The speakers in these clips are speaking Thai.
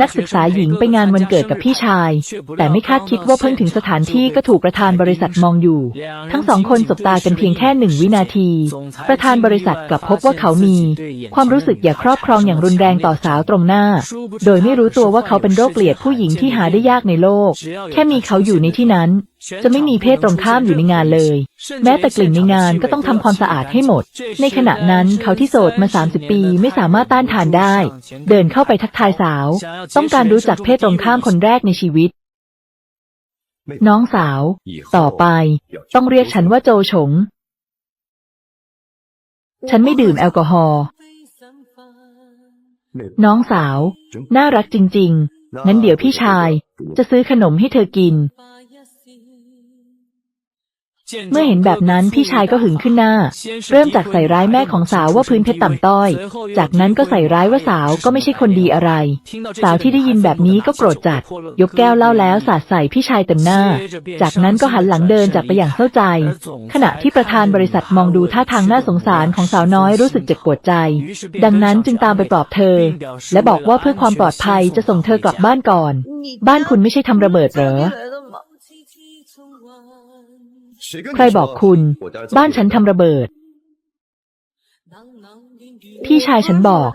นักศึกษาหญิงไปงานวันเกิดกับพี่ชาย แต่ไม่คาดคิดว่าเพิ่งถึงสถานที่ก็ถูกประธานบริษัทมองอยู่ ทั้งสองคนสบตากันเพียงแค่หนึ่งวินาที ประธานบริษัทกลับพบว่าเขามี ความรู้สึกอยากครอบครองอย่างรุนแรงต่อสาวตรงหน้า โดยไม่รู้ตัวว่าเขาเป็นโรคเกลียดผู้หญิงที่หาได้ยากในโลก แค่มีเขาอยู่ในที่นั้น จะไม่มีเพศตรงข้ามอยู่ในงานเลย แม้แต่กลิ่นในงานก็ต้องทำความสะอาดให้หมด ในขณะนั้นเขาที่โสดมา 30 ปีไม่สามารถต้านทานได้ เดินเข้าไปทักทายสาว ต้องการรู้จักเพศตรงข้ามคนแรกในชีวิต น้องสาว ต่อไป ต้องเรียกฉันว่าโจฉง ฉันไม่ดื่มแอลกอฮอล์น้องสาว น่ารักจริง ๆ งั้นเดี๋ยวพี่ชาย จะซื้อขนมให้เธอกิน เมื่อเห็นแบบนั้นพี่ชายก็หึงขึ้นหน้า เริ่มจากใส่ร้ายแม่ของสาวว่าพื้นเพชรต่ำต้อย จากนั้นก็ใส่ร้ายว่าสาวก็ไม่ใช่คนดีอะไร สาวที่ได้ยินแบบนี้ก็โกรธจัด ยกแก้วเหล้าแล้วสาดใส่พี่ชายเต็มหน้า จากนั้นก็หันหลังเดินจากไปอย่างเศร้าใจ ขณะที่ประธานบริษัทมองดูท่าทางน่าสงสารของสาวน้อยรู้สึกเจ็บปวดใจ ดังนั้นจึงตามไปปลอบเธอ และบอกว่าเพื่อความปลอดภัยจะส่งเธอกลับบ้านก่อน บ้านคุณไม่ใช่ทำระเบิดเหรอ ใครบอกคุณ บ้านฉันทำระเบิด พี่ชายฉันบอก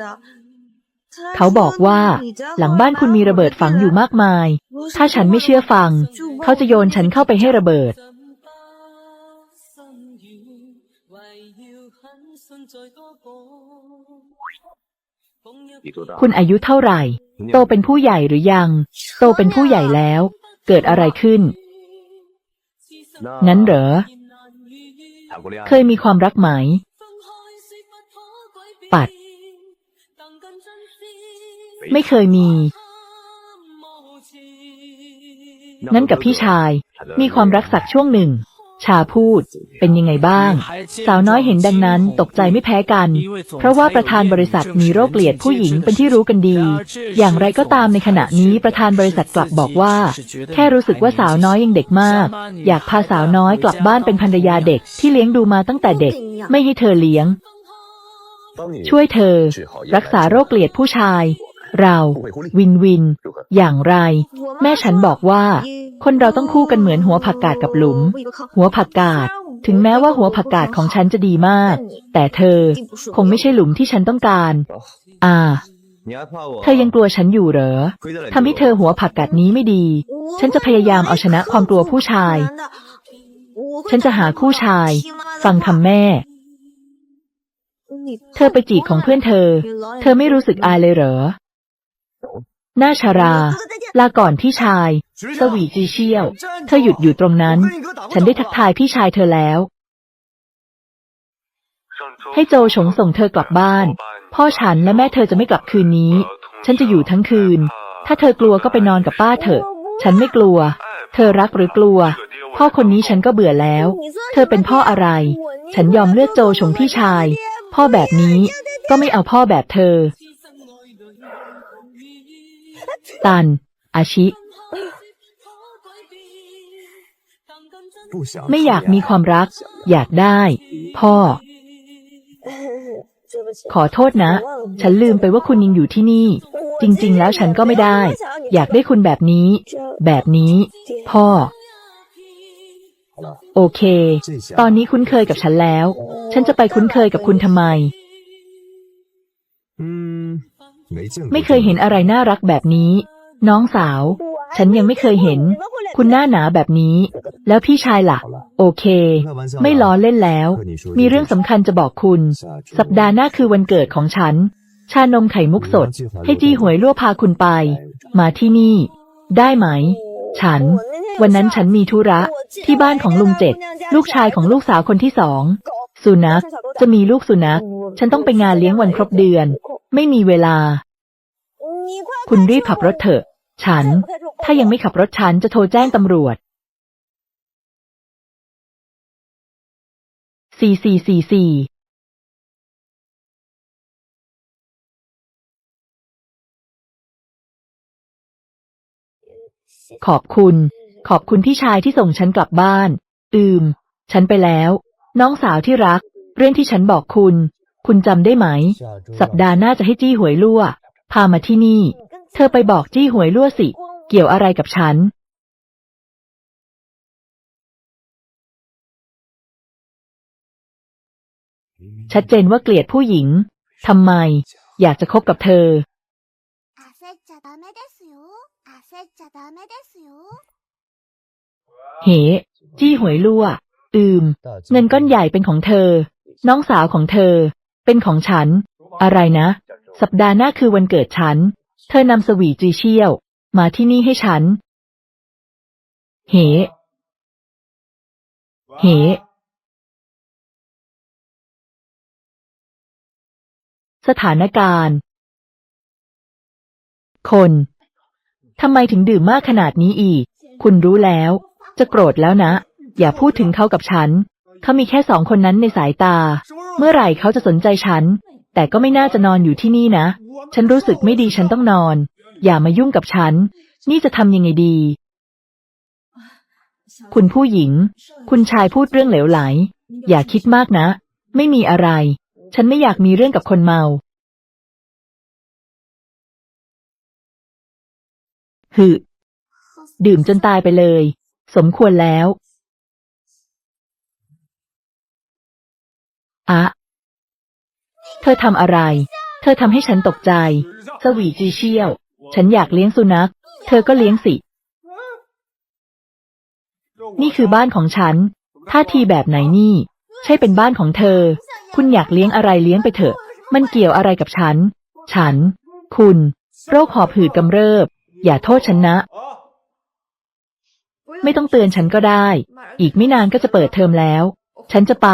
เขาบอกว่า หลังบ้านคุณมีระเบิดฝังอยู่มากมาย ถ้าฉันไม่เชื่อฟัง เขาจะโยนฉันเข้าไปให้ระเบิด คุณอายุเท่าไหร่ โตเป็นผู้ใหญ่หรือยัง โตเป็นผู้ใหญ่แล้ว เกิดอะไรขึ้น งั้นเหรอ เคยมีความรักไหม ปัด ไม่เคยมีนั้นกับพี่ชาย มีความรักสักช่วงหนึ่ง ชาพูด เป็นยังไงบ้าง สาวน้อยเห็นดังนั้นตกใจไม่แพ้กัน เพราะว่าประธานบริษัทมีโรคเกลียดผู้หญิงเป็นที่รู้กันดี อย่างไรก็ตามในขณะนี้ประธานบริษัทกลับบอกว่า แค่รู้สึกว่าสาวน้อยยังเด็กมาก อยากพาสาวน้อยกลับบ้านเป็นภรรยาเด็กที่เลี้ยงดูมาตั้งแต่เด็ก ไม่ให้เธอเลี้ยง ช่วยเธอ รักษาโรคเกลียดผู้ชาย เราวินวิน อย่างไร แม่ฉันบอกว่า คนเราต้องคู่กันเหมือนหัวผักกาดกับหลุม หัวผักกาด ถึงแม้ว่าหัวผักกาดของฉันจะดีมาก แต่เธอ คงไม่ใช่หลุมที่ฉันต้องการ อ่า เธอยังกลัวฉันอยู่เหรอทำให้เธอหัวผักกาดนี้ไม่ดี ฉันจะพยายามเอาชนะความกลัวผู้ชาย ฉันจะหาคู่ชาย ฟังคำแม่เธอไปจีบของเพื่อนเธอ เธอไม่รู้สึกอายเลยเหรอ หน้าชารา ลาก่อนพี่ชาย สวีจีเชี่ยว เธอหยุดอยู่ตรงนั้น ฉันได้ทักทายพี่ชายเธอแล้ว ให้โจฉงส่งเธอกลับบ้าน พ่อฉันและแม่เธอจะไม่กลับคืนนี้ ฉันจะอยู่ทั้งคืน ถ้าเธอกลัวก็ไปนอนกับป้าเถอะ ฉันไม่กลัว เธอรักหรือกลัว พ่อคนนี้ฉันก็เบื่อแล้ว เธอเป็นพ่ออะไร ฉันยอมเลือกโจฉงพี่ชาย พ่อแบบนี้ก็ไม่เอาพ่อแบบเธอ ตัน อาชิ ไม่อยากมีความรัก อยากได้ พ่อ ขอโทษนะ ฉันลืมไปว่าคุณยังอยู่ที่นี่ จริง ๆ แล้วฉันก็ไม่ได้ อยากได้คุณแบบนี้ แบบนี้ พ่อ โอเค ตอนนี้คุ้นเคยกับฉันแล้ว ฉันจะไปคุ้นเคยกับคุณทำไม ไม่เคยเห็นอะไรน่ารักแบบนี้ น้องสาว ฉันยังไม่เคยเห็น คุณหน้าหนาแบบนี้ แล้วพี่ชายล่ะ โอเค ไม่ล้อเล่นแล้ว มีเรื่องสำคัญจะบอกคุณ สัปดาห์หน้าคือวันเกิดของฉัน ชานมไข่มุกสด ให้จี้หวยลั่วพาคุณไป มาที่นี่ ได้ไหม ฉัน วันนั้นฉันมีธุระ ที่บ้านของลุงเจ็ด ลูกชายของลูกสาวคนที่สอง สุนัข จะมีลูกสุนัข ฉันต้องไปงานเลี้ยงวันครบเดือน ไม่มีเวลา คุณรีบขับรถเถอะ ฉัน ถ้ายังไม่ขับรถฉันจะโทรแจ้งตำรวจ สี่สี่สี่สี่ขอบคุณ ขอบคุณพี่ชายที่ส่งฉันกลับบ้าน อืม ฉันไปแล้ว น้องสาวที่รัก เรื่องที่ฉันบอกคุณ คุณจำได้ไหม สัปดาห์หน้าจะให้จี้หวยลั่ว พามาที่นี่ เธอไปบอกจี้หวยลั่วสิ เกี่ยวอะไรกับฉัน ชัดเจนว่าเกลียดผู้หญิง ทำไม อยากจะคบกับเธอ เห จี้หวยลั่ว อืม เงินก้อนใหญ่เป็นของเธอ น้องสาวของเธอ เป็นของฉัน อะไรนะ สัปดาห์หน้าคือวันเกิดฉัน เธอนำสวีจีเชี่ยว มาที่นี่ให้ฉัน เห เห สถานการณ์ คนทำไมถึงดื่มมากขนาดนี้อีก คุณรู้แล้ว จะโกรธแล้วนะ อย่าพูดถึงเขากับฉัน เขามีแค่สองคนนั้นในสายตา เมื่อไหร่เขาจะสนใจฉัน แต่ก็ไม่น่าจะนอนอยู่ที่นี่นะ ฉันรู้สึกไม่ดีฉันต้องนอน อย่ามายุ่งกับฉัน นี่จะทำยังไงดี คุณผู้หญิง คุณชายพูดเรื่องเหลวไหล อย่าคิดมากนะ ไม่มีอะไร ฉันไม่อยากมีเรื่องกับคนเมา หึ ดื่มจนตายไปเลย สมควรแล้ว อะ เธอทำอะไร เธอทำให้ฉันตกใจ สวีจีเชี่ยว ฉันอยากเลี้ยงสุนัข เธอก็เลี้ยงสิ นี่คือบ้านของฉัน ท่าทีแบบไหนนี่ ใช่เป็นบ้านของเธอ คุณอยากเลี้ยงอะไรเลี้ยงไปเถอะ มันเกี่ยวอะไรกับฉัน ฉัน คุณ โรคหอบหืดกำเริบ อย่าโทษฉันนะ ไม่ต้องเตือนฉันก็ได้ อีกไม่นานก็จะเปิดเทอมแล้ว ฉันจะไป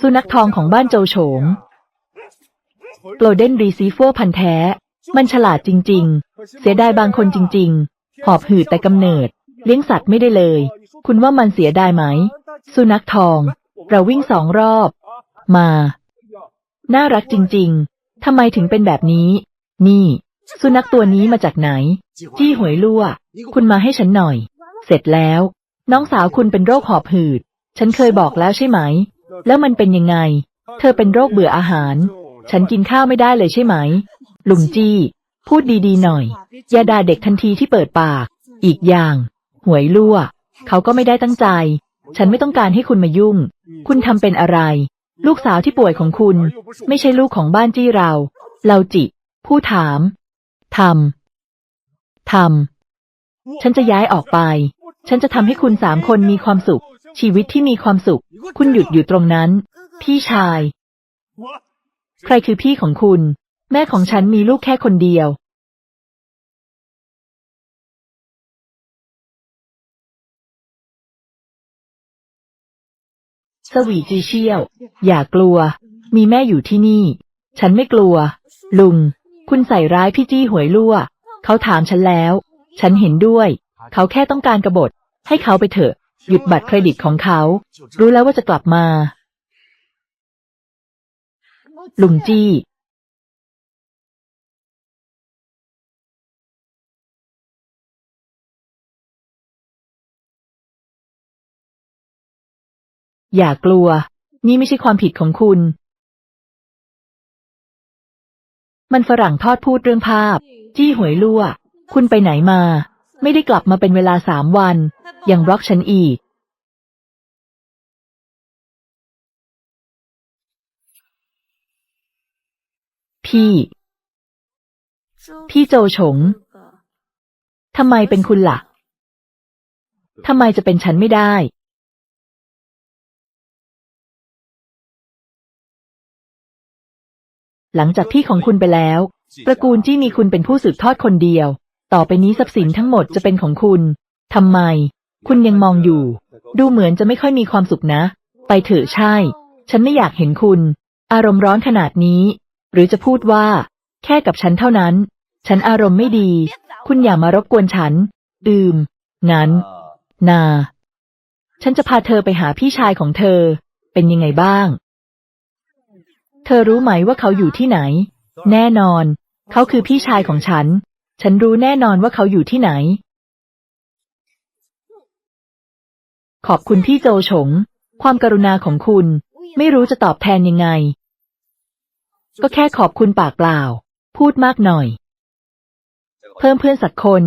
สุนัขทองของบ้านโจโฉงโกลเด้นรีซีฟัวพันแท้ มันฉลาดจริง ๆ เสียดายบางคนจริง ๆ หอบหืดแต่กำเนิด เลี้ยงสัตว์ไม่ได้เลย คุณว่ามันเสียดายไหม สุนัขทอง เราวิ่งสองรอบ มา น่ารักจริง ๆทำไมถึงเป็นแบบนี้ นี่ สุนัขตัวนี้มาจากไหน จี้หวยลั่ว คุณมาให้ฉันหน่อย เสร็จแล้ว น้องสาวคุณเป็นโรคหอบหืด ฉันเคยบอกแล้วใช่ไหม แล้วมันเป็นยังไง เธอเป็นโรคเบื่ออาหาร ฉันกินข้าวไม่ได้เลยใช่ไหม ลุงจี้ พูดดีๆหน่อย อย่าด่าเด็กทันทีที่เปิดปาก อีกอย่าง หวยลั่ว เขาก็ไม่ได้ตั้งใจ ฉันไม่ต้องการให้คุณมายุ่ง คุณทำเป็นอะไร ลูกสาวที่ป่วยของคุณ ไม่ใช่ลูกของบ้านจี้เรา เราจิ ผู้ถามทำทำฉันจะย้ายออกไป ฉันจะทำให้คุณสามคนมีความสุข ชีวิตที่มีความสุข คุณหยุดอยู่ตรงนั้น พี่ชาย ใครคือพี่ของคุณ แม่ของฉันมีลูกแค่คนเดียว สวีจีเชี่ยว อย่ากลัว มีแม่อยู่ที่นี่ ฉันไม่กลัว ลุง คุณใส่ร้ายพี่จี้หวยลั่ว เขาถามฉันแล้ว ฉันเห็นด้วย เขาแค่ต้องการกบฏ ให้เขาไปเถอะ หยุดบัตรเครดิตของเขา รู้แล้วว่าจะกลับมา ลุงจี้ อย่ากลัว นี่ไม่ใช่ความผิดของคุณ มันฝรั่งทอดพูดเรื่องภาพ จี้หวยลั่ว คุณไปไหนมา ไม่ได้กลับมาเป็นเวลาสามวัน ยังบล็อกฉันอีก พี่ พี่โจฉงทำไมเป็นคุณล่ะทำไมจะเป็นฉันไม่ได้ หลังจากพี่ของคุณไปแล้วตระกูลจี้มีคุณเป็นผู้สืบทอดคนเดียว ต่อไปนี้ทรัพย์สินทั้งหมดจะเป็นของคุณ ทำไม คุณยังมองอยู่ ดูเหมือนจะไม่ค่อยมีความสุขนะ ไปเถอะใช่ ฉันไม่อยากเห็นคุณ อารมณ์ร้อนขนาดนี้ หรือจะพูดว่า แค่กับฉันเท่านั้น ฉันอารมณ์ไม่ดี คุณอย่ามารบกวนฉัน อืม งั้น นา ฉันจะพาเธอไปหาพี่ชายของเธอ เป็นยังไงบ้าง เธอรู้ไหมว่าเขาอยู่ที่ไหน แน่นอน เขาคือพี่ชายของฉัน ฉันรู้แน่นอนว่าเขาอยู่ที่ไหน ขอบคุณพี่โจฉง ความกรุณาของคุณ ไม่รู้จะตอบแทนยังไง ก็แค่ขอบคุณปากเปล่า พูดมากหน่อย เพิ่มเพื่อนสักคน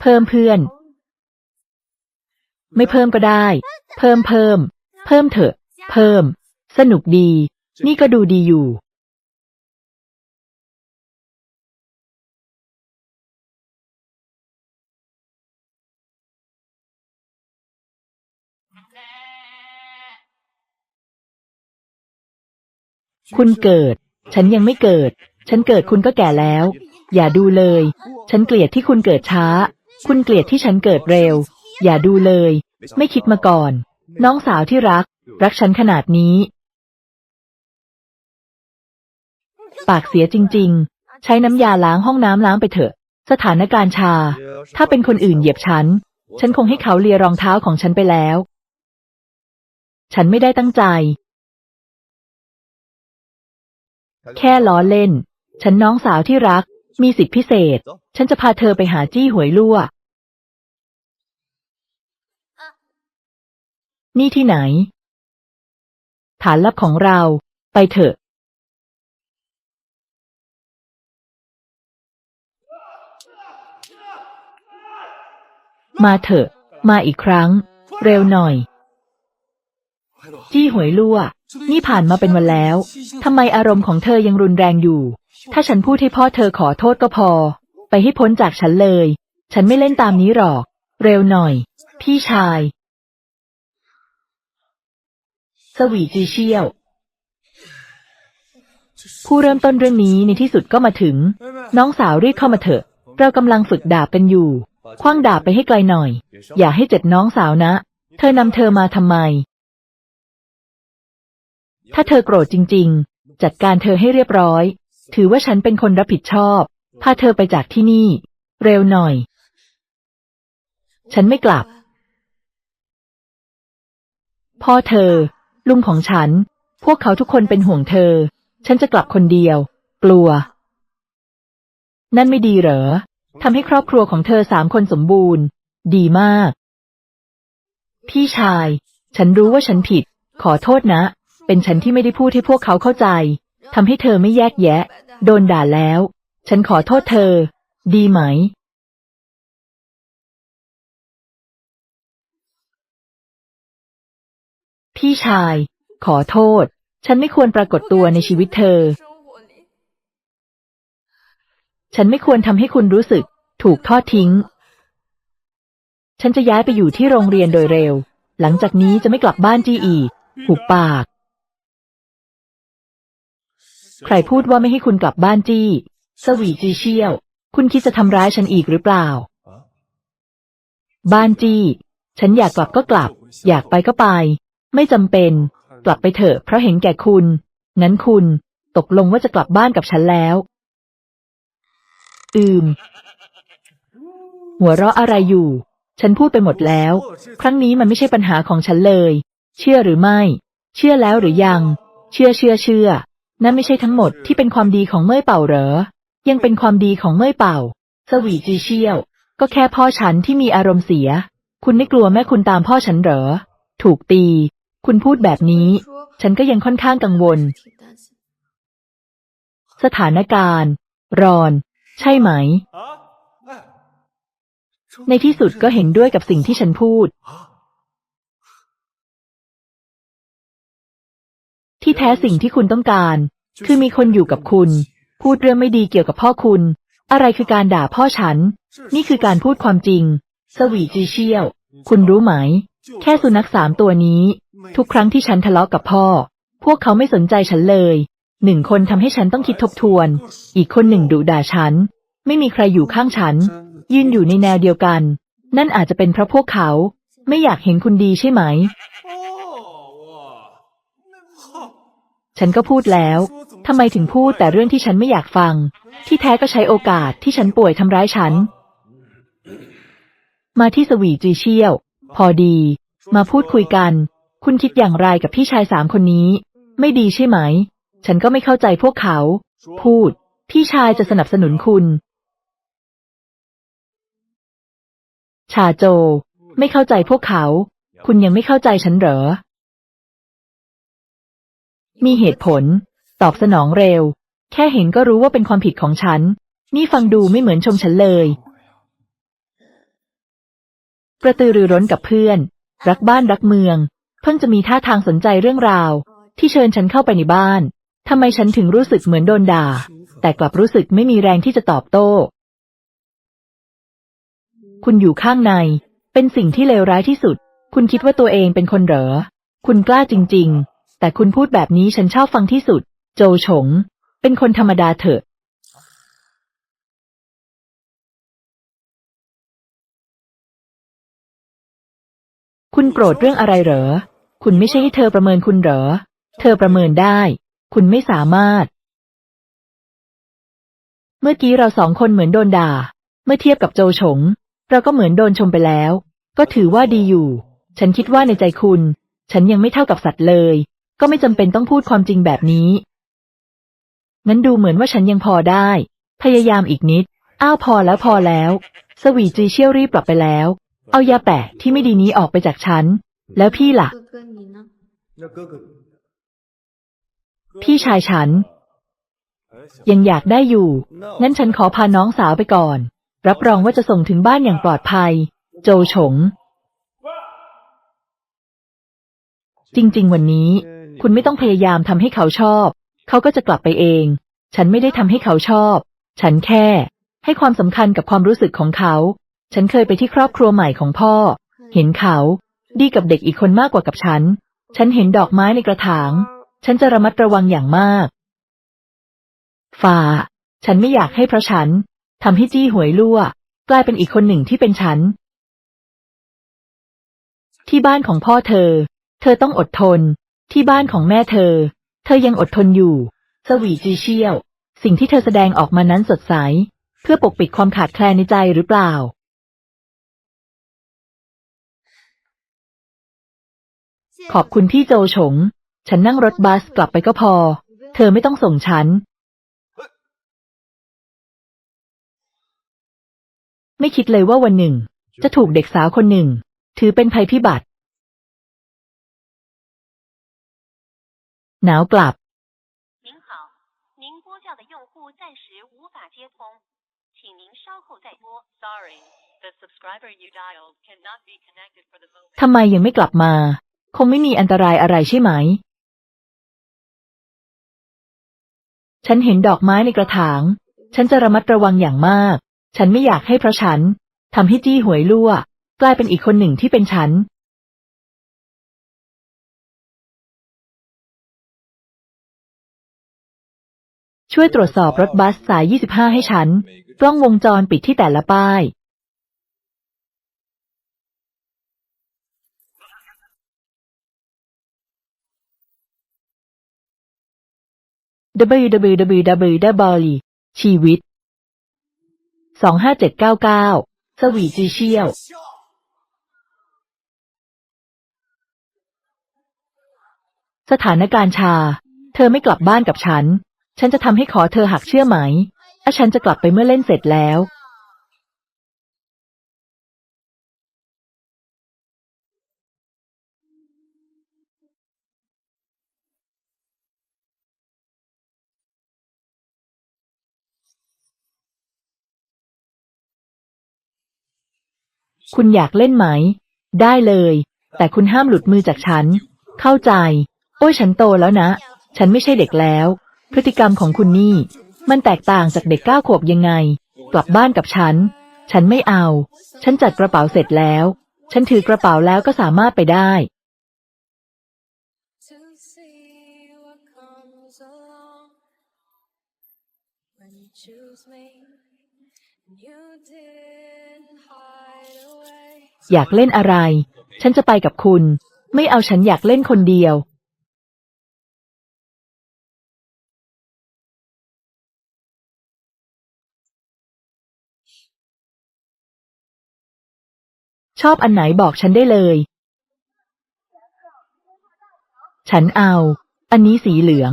เพิ่มเพื่อน ไม่เพิ่มก็ได้ เพิ่มเพิ่ม เพิ่มเถอะ เพิ่ม สนุกดี นี่ก็ดูดีอยู่ คุณเกิด ฉันยังไม่เกิด ฉันเกิดคุณก็แก่แล้ว อย่าดูเลย ฉันเกลียดที่คุณเกิดช้า คุณเกลียดที่ฉันเกิดเร็ว อย่าดูเลย ไม่คิดมาก่อน น้องสาวที่รัก รักฉันขนาดนี้ ปากเสียจริง ๆ ใช้น้ำยาล้างห้องน้ำล้างไปเถอะ สถานการณ์ชา ถ้าเป็นคนอื่นเหยียบฉัน ฉันคงให้เขาเลียรองเท้าของฉันไปแล้ว ฉันไม่ได้ตั้งใจ แค่ล้อเล่น ฉันน้องสาวที่รัก มีสิทธิพิเศษ ฉันจะพาเธอไปหาจี้หวยลั่ว นี่ที่ไหน ฐานลับของเรา ไปเถอะ มาเถอะ มาอีกครั้ง เร็วหน่อย จี้หวยลั่ว นี่ผ่านมาเป็นวันแล้วทำไมอารมณ์ของเธอยังรุนแรงอยู่ ถ้าฉันพูดให้พ่อเธอขอโทษก็พอ ไปให้พ้นจากฉันเลย ฉันไม่เล่นตามนี้หรอก เร็วหน่อย พี่ชาย สวีจีเชียว ผู้เริ่มต้นเรื่องนี้ในที่สุดก็มาถึง น้องสาวรีบเข้ามาเถอะ เรากำลังฝึกดาบเป็นอยู่ คว้างดาบไปให้ไกลหน่อย อย่าให้เจ็บน้องสาวนะ เธอนำเธอมาทำไม ถ้าเธอโกรธจริง ๆ จัดการเธอให้เรียบร้อย ถือว่าฉันเป็นคนรับผิดชอบ พาเธอไปจากที่นี่ เร็วหน่อย ฉันไม่กลับ พ่อเธอ ลุงของฉัน พวกเขาทุกคนเป็นห่วงเธอ ฉันจะกลับคนเดียว กลัว นั่นไม่ดีเหรอทำให้ครอบครัวของเธอสามคนสมบูรณ์ ดีมาก พี่ชาย ฉันรู้ว่าฉันผิด ขอโทษนะ เป็นฉันที่ไม่ได้พูดให้พวกเขาเข้าใจทำให้เธอไม่แยกแยะ โดนด่าแล้ว ฉันขอโทษเธอ ดีไหม พี่ชาย ขอโทษ ฉันไม่ควรปรากฏตัวในชีวิตเธอ ฉันไม่ควรทำให้คุณรู้สึก ถูกทอดทิ้ง ฉันจะย้ายไปอยู่ที่โรงเรียนโดยเร็ว หลังจากนี้จะไม่กลับบ้านจีอีกหุบปาก ใครพูดว่าไม่ให้คุณกลับบ้านจี้ สวีจีเชี่ยว คุณคิดจะทำร้ายฉันอีกหรือเปล่า บ้านจี้ ฉันอยากกลับก็กลับ อยากไปก็ไป ไม่จำเป็น กลับไปเถอะเพราะเห็นแก่คุณ งั้นคุณตกลงว่าจะกลับบ้านกับฉันแล้ว อืม หัวเราะอะไรอยู่ ฉันพูดไปหมดแล้ว ครั้งนี้มันไม่ใช่ปัญหาของฉันเลย เชื่อหรือไม่ เชื่อแล้วหรือยัง เชื่อเชื่อเชื่อ นั่นไม่ใช่ทั้งหมดที่เป็นความดีของเมื่อยเป่าเหรอ ยังเป็นความดีของเมื่อยเป่า สวีจีเชียว ก็แค่พ่อฉันที่มีอารมณ์เสีย คุณไม่กลัวแม่คุณตามพ่อฉันเหรอ ถูกตี คุณพูดแบบนี้ ฉันก็ยังค่อนข้างกังวล สถานการณ์ รอน ใช่ไหม ในที่สุดก็เห็นด้วยกับสิ่งที่ฉันพูด ที่แท้สิ่งที่คุณต้องการ คือมีคนอยู่กับคุณ พูดเรื่องไม่ดีเกี่ยวกับพ่อคุณ อะไรคือการด่าพ่อฉัน นี่คือการพูดความจริง สวีจีเชียว คุณรู้ไหม แค่สุนัขสามตัวนี้ ทุกครั้งที่ฉันทะเลาะกับพ่อ พวกเขาไม่สนใจฉันเลยหนึ่งคนทำให้ฉันต้องคิดทบทวน อีกคนหนึ่งดุด่าฉัน ไม่มีใครอยู่ข้างฉัน ยืนอยู่ในแนวเดียวกัน นั่นอาจจะเป็นเพราะพวกเขา ไม่อยากเห็นคุณดีใช่ไหม ฉันก็พูดแล้ว ทำไมถึงพูดแต่เรื่องที่ฉันไม่อยากฟัง ที่แท้ก็ใช้โอกาสที่ฉันป่วยทำร้ายฉัน มาที่สวีจีเชี่ยว พอดี มาพูดคุยกัน คุณคิดอย่างไรกับพี่ชายสามคนนี้ ไม่ดีใช่ไหม ฉันก็ไม่เข้าใจพวกเขา พูด พี่ชายจะสนับสนุนคุณ ชาโจ ไม่เข้าใจพวกเขา คุณยังไม่เข้าใจฉันเหรอ มีเหตุผล ตอบสนองเร็ว แค่เห็นก็รู้ว่าเป็นความผิดของฉัน นี่ฟังดูไม่เหมือนชมฉันเลย กระตือรือร้นกับเพื่อน รักบ้านรักเมือง เพิ่งจะมีท่าทางสนใจเรื่องราว ที่เชิญฉันเข้าไปในบ้านทำไมฉันถึงรู้สึกเหมือนโดนด่า แต่กลับรู้สึกไม่มีแรงที่จะตอบโต้ คุณอยู่ข้างใน เป็นสิ่งที่เลวร้ายที่สุด คุณคิดว่าตัวเองเป็นคนเหรอ คุณกล้าจริง ๆ แต่คุณพูดแบบนี้ฉันชอบฟังที่สุด โจฉง เป็นคนธรรมดาเถอะ คุณโกรธเรื่องอะไรเหรอ คุณไม่ใช่ให้เธอประเมินคุณเหรอ เธอประเมินได้ คุณไม่สามารถ เมื่อกี้เราสองคนเหมือนโดนด่า เมื่อเทียบกับโจฉง เราก็เหมือนโดนชมไปแล้ว ก็ถือว่าดีอยู่ ฉันคิดว่าในใจคุณ ฉันยังไม่เท่ากับสัตว์เลย ก็ไม่จำเป็นต้องพูดความจริงแบบนี้ งั้นดูเหมือนว่าฉันยังพอได้ พยายามอีกนิด อ้าวพอแล้วพอแล้ว สวีจีเชี่ยวรีบปรับไปแล้ว เอายาแปะที่ไม่ดีนี้ออกไปจากฉัน แล้วพี่ล่ะ 哥哥你呢？那哥哥， พี่ชายฉัน ยังอยากได้อยู่ งั้นฉันขอพาน้องสาวไปก่อน รับรองว่าจะส่งถึงบ้านอย่างปลอดภัย โจฉง จริง ๆ วันนี้ คุณไม่ต้องพยายามทำให้เขาชอบ เขาก็จะกลับไปเอง ฉันไม่ได้ทำให้เขาชอบ ฉันแค่ ให้ความสำคัญกับความรู้สึกของเขา ฉันเคยไปที่ครอบครัวใหม่ของพ่อ เห็นเขา ดีกับเด็กอีกคนมากกว่ากับฉัน ฉันเห็นดอกไม้ในกระถาง ฉันจะระมัดระวังอย่างมากฝ่า ฉันไม่อยากให้เพราะฉันทำให้จี้หวยรั่ว กลายเป็นอีกคนหนึ่งที่เป็นฉัน ที่บ้านของพ่อเธอ เธอต้องอดทน ที่บ้านของแม่เธอ เธอยังอดทนอยู่สวีจีเชี่ยว สิ่งที่เธอแสดงออกมานั้นสดใส เพื่อปกปิดความขาดแคลนในใจหรือเปล่า ขอบคุณพี่โจฉง ฉันนั่งรถบัสกลับไปก็พอ เธอไม่ต้องส่งฉัน ไม่คิดเลยว่าวันหนึ่ง จะถูกเด็กสาวคนหนึ่ง ถือเป็นภัยพิบัติ หนาวกลับ 您好，您拨叫的用户暂时无法接通，请您稍后再拨。Sorry, the subscriber you dialed cannot be connected for the moment. ทำไมยังไม่กลับมา คงไม่มีอันตรายอะไรใช่ไหม ฉันเห็นดอกไม้ในกระถาง ฉันจะระมัดระวังอย่างมาก ฉันไม่อยากให้เพราะฉันทำให้จี้หวยรั่ว กลายเป็นอีกคนหนึ่งที่เป็นฉัน ช่วยตรวจสอบรถบัสสาย 25 ให้ฉัน กล้องวงจรปิดที่แต่ละป้าย www ชีวิต 25799 สวีจีเชียวสถานการณ์ชา เธอไม่กลับบ้านกับฉัน ฉันจะทำให้ขอเธอหักเชื่อไหมอะฉันจะกลับไปเมื่อเล่นเสร็จแล้ว คุณอยากเล่นไหม ได้เลย แต่คุณห้ามหลุดมือจากฉัน เข้าใจ โอ้ยฉันโตแล้วนะ ฉันไม่ใช่เด็กแล้ว พฤติกรรมของคุณนี่ มันแตกต่างจากเด็กเก้าขวบยังไง กลับบ้านกับฉัน ฉันไม่เอา ฉันจัดกระเป๋าเสร็จแล้ว ฉันถือกระเป๋าแล้วก็สามารถไปได้ อยากเล่นอะไร ฉันจะไปกับคุณ ไม่เอาฉันอยากเล่นคนเดียว ชอบอันไหนบอกฉันได้เลย ฉันเอา อันนี้สีเหลือง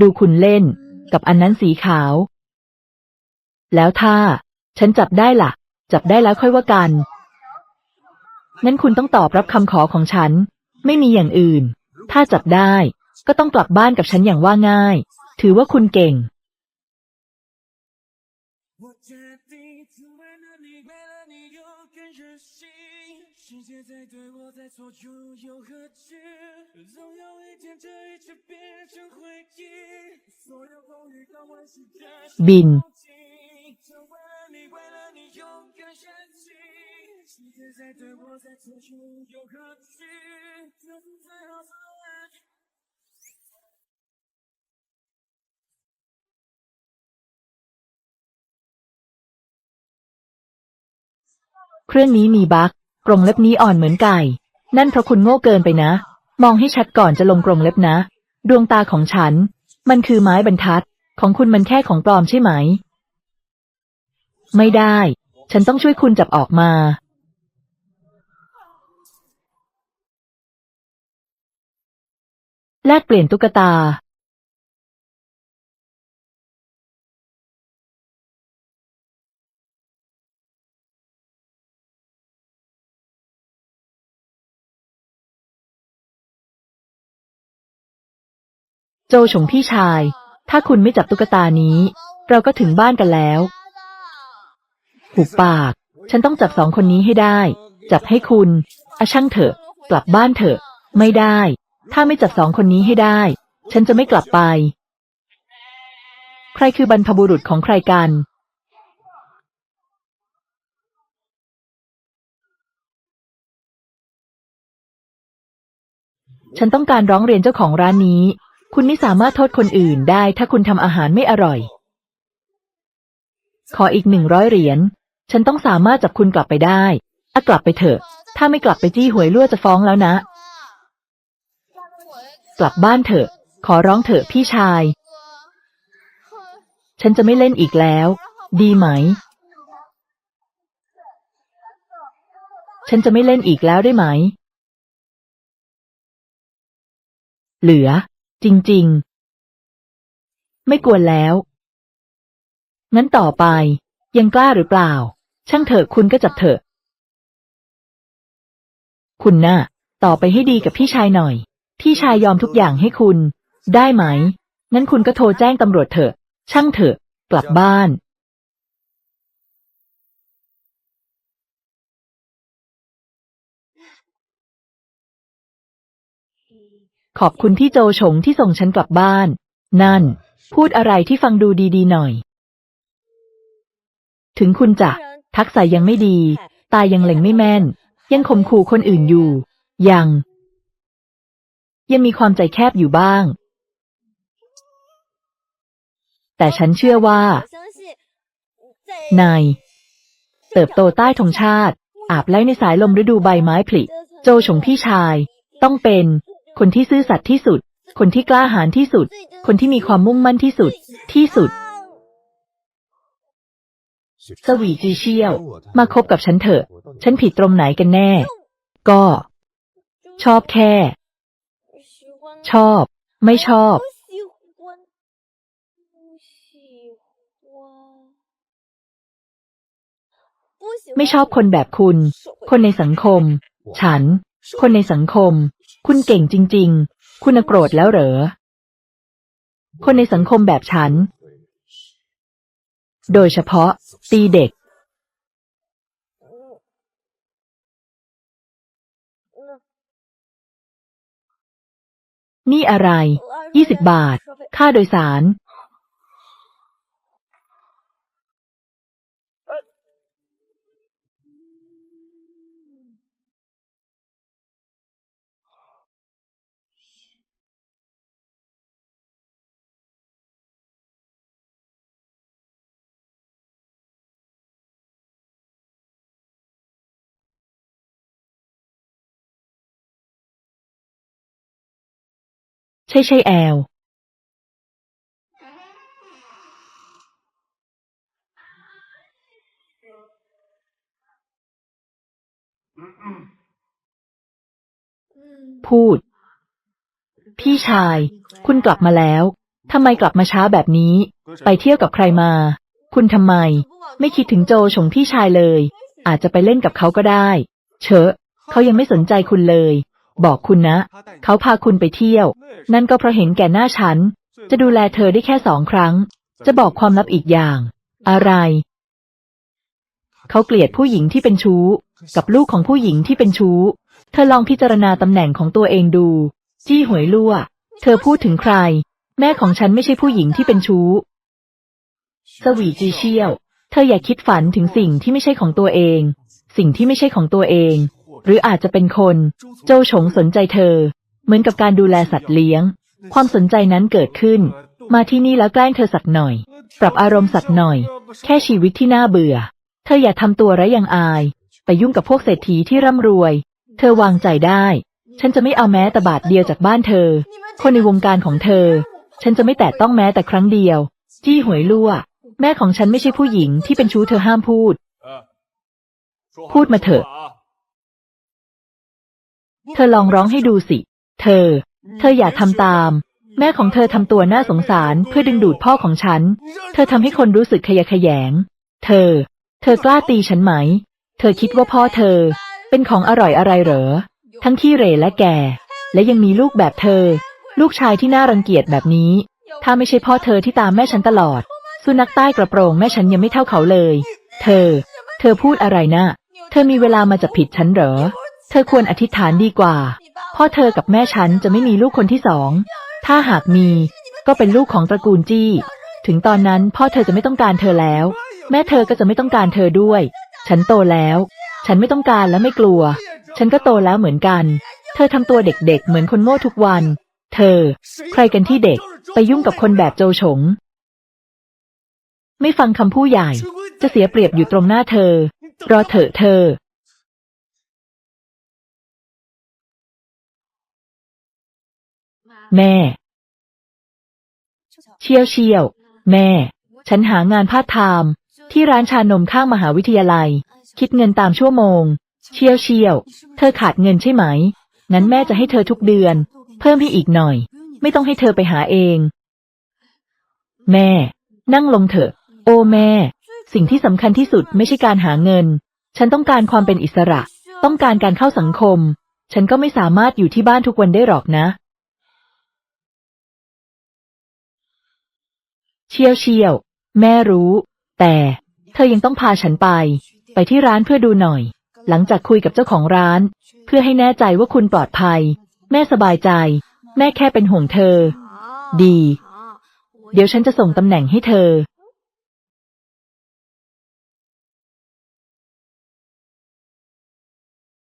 ดูคุณเล่น กับอันนั้นสีขาว แล้วถ้า ฉันจับได้ล่ะ จับได้แล้วค่อยว่ากันงั้นคุณต้องตอบรับคำขอของฉัน ไม่มีอย่างอื่น ถ้าจับได้ ก็ต้องกลับบ้านกับฉันอย่างว่าง่าย ถือว่าคุณเก่ง 勇敢任性。世界在对我在错，又有何惧？总有一天，这一切变成回忆。所有风雨都会是为了你，为了你勇敢。世界在对我何最。 เครื่องนี้มีบั๊กกรงเล็บนี้อ่อนเหมือนไก่ นั่นเพราะคุณโง่เกินไปนะ มองให้ชัดก่อนจะลงกรงเล็บนะ ดวงตาของฉัน มันคือไม้บรรทัด ของคุณมันแค่ของปลอมใช่ไหม ไม่ได้ ฉันต้องช่วยคุณจับออกมา แลกเปลี่ยนตุ๊กตา โจฉงพี่ชาย ถ้าคุณไม่จับตุ๊กตานี้ เราก็ถึงบ้านกันแล้วหุบปาก ฉันต้องจับสองคนนี้ให้ได้ จับให้คุณอะช่างเถอะ กลับบ้านเถอะ ไม่ได้ ถ้าไม่จับสองคนนี้ให้ได้ ฉันจะไม่กลับไป ใครคือบรรพบุรุษของใครกันฉันต้องการร้องเรียนเจ้าของร้านนี้ คุณไม่สามารถโทษคนอื่นได้ถ้าคุณทำอาหารไม่อร่อย ขออีกหนึ่งร้อยเหรียญ ฉันต้องสามารถจับคุณกลับไปได้อะกลับไปเถอะ ถ้าไม่กลับไปจี้หวยลั่วจะฟ้องแล้วนะ กลับบ้านเถอะ ขอร้องเถอะพี่ชาย ฉันจะไม่เล่นอีกแล้ว ดีไหม ฉันจะไม่เล่นอีกแล้วได้ไหม เหลือ จริง ๆ ไม่กวนแล้ว งั้นต่อไป ยังกล้าหรือเปล่า ช่างเถอะคุณก็จับเถอะ คุณน่ะ ต่อไปให้ดีกับพี่ชายหน่อย พี่ชายยอมทุกอย่างให้คุณ ได้ไหม งั้นคุณก็โทรแจ้งตำรวจเถอะ ช่างเถอะ กลับบ้าน ขอบคุณที่โจชงที่ส่งฉันกลับบ้าน นั่น พูดอะไรที่ฟังดูดีๆหน่อย ถึงคุณจะทักษะยังไม่ดี ตายยังเล็งไม่แม่น ยังข่มขู่คนอื่นอยู่ ยัง ยังมีความใจแคบอยู่บ้าง แต่ฉันเชื่อว่า นาย เติบโตใต้ธงชาติ อาบไล่ในสายลมฤดูใบไม้ผลิ โจชงพี่ชาย ต้องเป็น คนที่ซื่อสัตย์ที่สุด คนที่กล้าหาญที่สุด คนที่มีความมุ่งมั่นที่สุด ที่สุด สวีจีเชี่ยว มาคบกับฉันเถอะ ฉันผิดตรงไหนกันแน่ ก็ ชอบแค่ ชอบ ไม่ชอบ ไม่ชอบคนแบบคุณ คนในสังคม ฉัน คนในสังคม คุณเก่งจริง ๆ คุณโกรธแล้วเหรอ คนในสังคมแบบฉัน โดยเฉพาะ ตีเด็ก นี่อะไรยี่สิบบาท ค่าโดยสาร ใช่ใช่แอล พูด พี่ชาย คุณกลับมาแล้วทำไมกลับมาช้าแบบนี้ ไปเที่ยวกับใครมา คุณทำไม ไม่คิดถึงโจฉงพี่ชายเลย อาจจะไปเล่นกับเขาก็ได้ เชอะ เขายังไม่สนใจคุณเลย บอกคุณนะ เขาพาคุณไปเที่ยว นั่นก็เพราะเห็นแก่หน้าฉัน จะดูแลเธอได้แค่สองครั้ง จะบอกความลับอีกอย่าง อะไร เขาเกลียดผู้หญิงที่เป็นชู้ กับลูกของผู้หญิงที่เป็นชู้ เธอลองพิจารณาตำแหน่งของตัวเองดู จี้หวยลั่ว เธอพูดถึงใคร แม่ของฉันไม่ใช่ผู้หญิงที่เป็นชู้ สวีจีเชียว เธออย่าคิดฝันถึงสิ่งที่ไม่ใช่ของตัวเอง สิ่งที่ไม่ใช่ของตัวเอง หรืออาจจะเป็นคน โจฉงสนใจเธอ เหมือนกับการดูแลสัตว์เลี้ยง ความสนใจนั้นเกิดขึ้น มาที่นี่แล้วแกล้งเธอสักหน่อย ปรับอารมณ์สักหน่อย แค่ชีวิตที่น่าเบื่อ เธออย่าทำตัวไร้ยังอาย ไปยุ่งกับพวกเศรษฐีที่ร่ำรวย เธอวางใจได้ ฉันจะไม่เอาแม้แต่บาทเดียวจากบ้านเธอ คนในวงการของเธอ ฉันจะไม่แตะต้องแม้แต่ครั้งเดียว จี้หวยลั่ว แม่ของฉันไม่ใช่ผู้หญิงที่เป็นชู้เธอห้ามพูด พูดมาเถอะ เธอลองร้องให้ดูสิ เธอ เธออย่าทำตาม แม่ของเธอทำตัวน่าสงสารเพื่อดึงดูดพ่อของฉัน เธอทำให้คนรู้สึกขยะแขยง เธอ เธอกล้าตีฉันไหม เธอคิดว่าพ่อเธอ เป็นของอร่อยอะไรเหรอ ทั้งขี้เรและแก่ และยังมีลูกแบบเธอ ลูกชายที่น่ารังเกียจแบบนี้ ถ้าไม่ใช่พ่อเธอที่ตามแม่ฉันตลอด สุนัขใต้กระโปรงแม่ฉันยังไม่เท่าเขาเลย เธอ เธอพูดอะไรน่ะเธอมีเวลามาจับผิดฉันเหรอ เธอควรอธิษฐานดีกว่า พ่อเธอกับแม่ฉันจะไม่มีลูกคนที่สอง ถ้าหากมี ก็เป็นลูกของตระกูลจี้ ถึงตอนนั้นพ่อเธอจะไม่ต้องการเธอแล้ว แม่เธอก็จะไม่ต้องการเธอด้วย ฉันโตแล้ว ฉันไม่ต้องการและไม่กลัว ฉันก็โตแล้วเหมือนกัน เธอทำตัวเด็กๆ เหมือนคนโง่ทุกวัน เธอ ใครกันที่เด็ก ไปยุ่งกับคนแบบโจฉง ไม่ฟังคำผู้ใหญ่ จะเสียเปรียบอยู่ตรงหน้าเธอ รอเถอะเธอ แม่ เชี่ยวเชี่ยว แม่ ฉันหางานพาร์ทไทม์ที่ร้านชานมข้างมหาวิทยาลัย คิดเงินตามชั่วโมง เชี่ยวเชี่ยว เธอขาดเงินใช่ไหม งั้นแม่จะให้เธอทุกเดือน เพิ่มให้อีกหน่อย ไม่ต้องให้เธอไปหาเอง แม่ นั่งลงเถอะ โอ้แม่ สิ่งที่สำคัญที่สุดไม่ใช่การหาเงิน ฉันต้องการความเป็นอิสระ ต้องการการเข้าสังคม ฉันก็ไม่สามารถอยู่ที่บ้านทุกวันได้หรอกนะ เชี่ยวเชี่ยว แม่รู้ แต่เธอยังต้องพาฉันไป ไปที่ร้านเพื่อดูหน่อย หลังจากคุยกับเจ้าของร้าน เพื่อให้แน่ใจว่าคุณปลอดภัย แม่สบายใจ แม่แค่เป็นห่วงเธอ ดี เดี๋ยวฉันจะส่งตำแหน่งให้เธอ